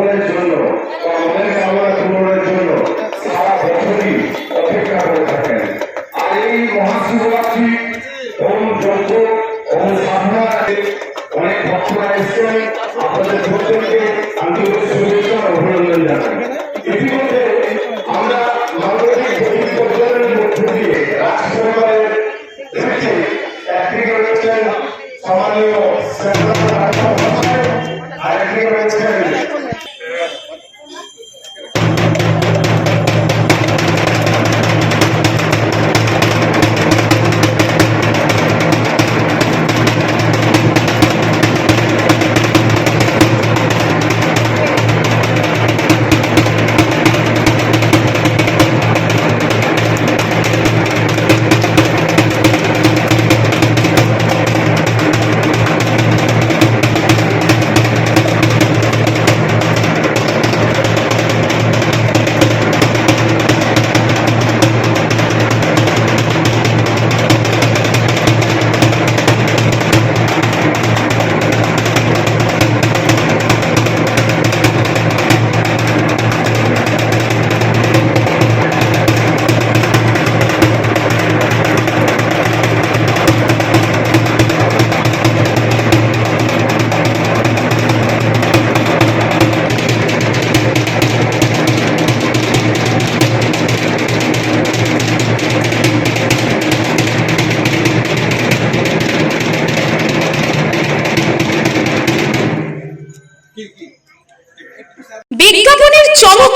পূরণের জন্য বা মনের কামনা পূরণের জন্য সারা বছরই অপেক্ষা করে থাকেন। আর এই মহাশিবরাত্রি ওম যজ্ঞ ওম সাধনা অনেক ভক্তরা এসেছেন। আপনাদের প্রত্যেককে আন্তরিক শুভেচ্ছা অভিনন্দন জানাই। ইতিমধ্যে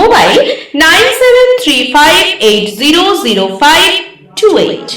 mobile nine seven three five eight zero zero five two eight.